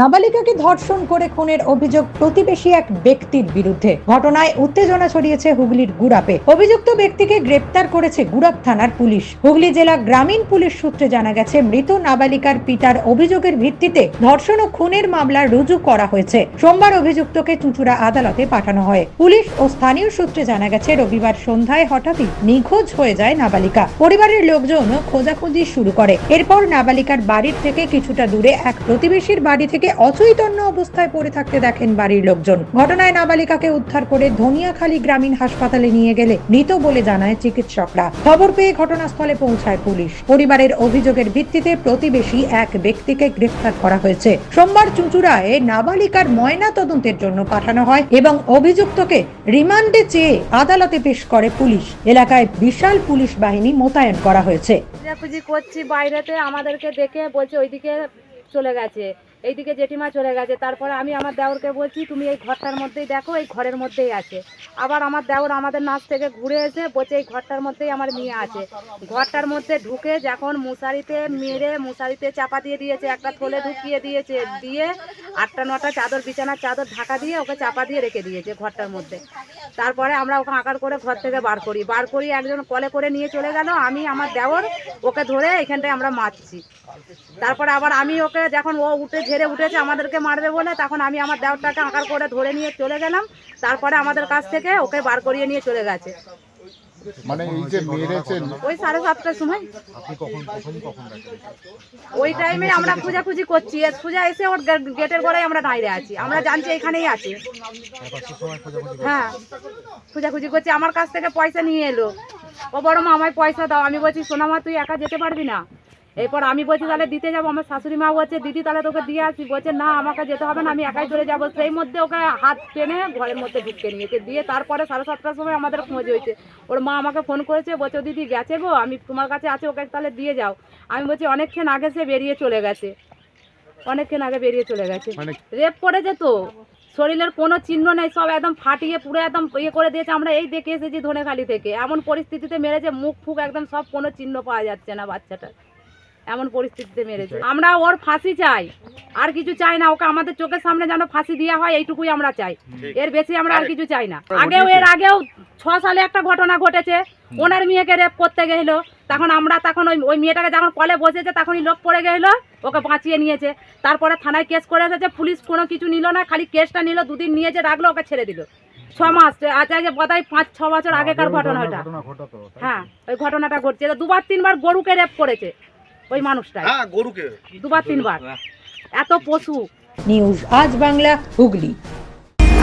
নাবালিকাকে ধর্ষণ করে খুনের অভিযোগ প্রতিবেশী এক ব্যক্তির বিরুদ্ধে। ঘটনায় উত্তেজনা ছড়িয়েছে হুগলির গুড়াপে অভিযুক্ত ব্যক্তিকে গ্রেপ্তার করেছে গুড়াপ থানার পুলিশ। হুগলি জেলা গ্রামীণ পুলিশ সূত্রে জানা গেছে, মৃত নাবালিকার পিতার অভিযোগের ভিত্তিতে ধর্ষণ ও খুনের মামলা রুজু করা হয়েছে। সোমবার অভিযুক্তকে চুঁচুড়া আদালতে পাঠানো হয়। পুলিশ ও স্থানীয় সূত্রে জানা গেছে, রবিবার সন্ধ্যায় হঠাৎই নিখোঁজ হয়ে যায় নাবালিকা। পরিবারের লোকজন খোঁজাখুঁজি শুরু করে। এরপর নাবালিকার বাড়ির থেকে কিছুটা দূরে এক প্রতিবেশীর বাড়ি থেকে অচৈতন্য অবস্থায় পড়ে থাকতে দেখেন বাড়ির লোকজন। ঘটনায় নাবালিকাকে উদ্ধার করে ধনিয়াখালী গ্রামীণ হাসপাতালে নিয়ে গেলে মৃত বলে জানায় চিকিৎসকরা। খবর পেয়ে ঘটনাস্থলে পৌঁছায় পুলিশ। পরিবারের অভিযোগের ভিত্তিতে প্রতিবেশী এক ব্যক্তিকে গ্রেফতার করা হয়েছে। সোমবার চুঁচুড়ায় নাবালিকার ময়না তদন্তের জন্য পাঠানো হয় এবং অভিযুক্তকে রিমান্ডে চেয়ে আদালতে পেশ করে পুলিশ। এলাকায় বিশাল পুলিশ বাহিনী মোতায়েন করা হয়েছে। করছি বাইরেতে, আমাদেরকে দেখে বলছে ওইদিকে চলে গেছে। এইদিকে জেঠিমা চলে গেছে, তারপরে আমি আমার দেওরকে বলছি, তুমি এই ঘরটার মধ্যেই দেখো, এই ঘরের মধ্যেই আছে। আবার আমার দেওর আমাদের নাচ থেকে ঘুরে এসে বলছে, এই ঘরটার মধ্যেই আমার মেয়ে আছে। ঘরটার মধ্যে ঢুকে যখন মশারিতে মেরে, মশারিতে চাপা দিয়ে দিয়েছে, একটা থলে ঢুকিয়ে দিয়েছে, দিয়ে আটটা নটা চাদর, বিছানার চাদর ঢাকা দিয়ে ওকে চাপা দিয়ে রেখে দিয়েছে ঘরটার মধ্যে। তারপরে আমরা ওকে আঁকার করে ঘর থেকে বার করি। বার করি, একজন কলে করে নিয়ে চলে গেল, আমি, আমার দেওর, ওকে ধরে এখানটায় আমরা মারছি তারপরে আবার আমি ওকে, যখন ও উঠে ঝেড়ে উঠেছে আমাদেরকে মারবে বলে। তখন আমি আমার দেওরটাকে আঁকার করে ধরে নিয়ে চলে গেলাম। তারপরে আমাদের কাছ থেকে ওকে বার করিয়ে নিয়ে চলে গেছে। মানে এই যে মেরেছেন ওই সাড়ে সাতটার সময়। ওই টাইমে আমরা খোঁজাখুঁজি করছি। সোজা এসে ওর গেটের গোড়ায় আমরা দাঁড়িয়ে আছি। আমরা জানছি এখানেই আছে। হ্যাঁ খোঁজাখুঁজি করছি। আমার কাছ থেকে পয়সা নিয়ে এলো। ও বড় মা আমায় পয়সা দাও। আমি বলছি সোনা মা তুই একা যেতে পারবি না? এরপর আমি বলছি তাহলে দিতে যাব আমার শাশুড়ি মা বলছে দিদি তাহলে তোকে দিয়ে আসি। বলছে না আমাকে যেতে হবে না আমি একাই চলে যাব। সেই মধ্যে ওকে হাত টেনে ঘরের মধ্যে ঢুকে নিয়েছে। দিয়ে তারপরে সাড়ে সাতটার সময় আমাদের খোঁজ হয়েছে। ওর মা আমাকে ফোন করেছে বলছে দিদি গেছে গো আমি তোমার কাছে আছে ওকে তাহলে দিয়ে যাও। আমি বলছি অনেকক্ষণ আগে সে বেরিয়ে চলে গেছে। অনেকক্ষণ আগে বেরিয়ে চলে গেছে। মানে রেপ করেছে তো। শরীরের কোনো চিহ্ন নেই সব একদম ফাটিয়ে পুরো একদম ইয়ে করে দিয়েছে। আমরা এই দেখে এসেছি ধনেখালি থেকে। এমন পরিস্থিতিতে মেরেছে মুখ ফুক একদম সব কোনো চিহ্ন পাওয়া যাচ্ছে না বাচ্চাটা এমন পরিস্থিতিতে মেরেছে। আমরা ওর ফাঁসি চাই। আর কিছু চাই না। ওকে আমাদের চোখের সামনে যেন ফাঁসি দেওয়া হয় এইটুকুই আমরা চাই। এর বেশি আমরা আর কিছু চাই না। আগেও এর আগেও ছ সালে একটা ঘটনা ঘটেছে। ওনার মেয়েকে রেপ করতে গেছিল তখন আমরা তখন ওই ওই মেয়েটাকে যখন কলে বসেছে তখনই লোক পড়ে গেছিল ওকে বাঁচিয়ে নিয়েছে। তারপরে থানায় কেস করে এসেছে। পুলিশ কোনো কিছু নিল না। খালি কেসটা নিল। দুদিন নিয়েছে রাখল ওকে ছেড়ে দিল। ছ মাস। আজ আগে বোধহয় পাঁচ ছ বছর আগেকার ঘটনা ওটা হ্যাঁ ওই ঘটনাটা ঘটছে। দুবার তিনবার গরুকে রেপ করেছে। ওই মানুষটা হ্যাঁ গরুকে। দুবার তিনবার। এত পশু। নিউজ আজ বাংলা হুগলি।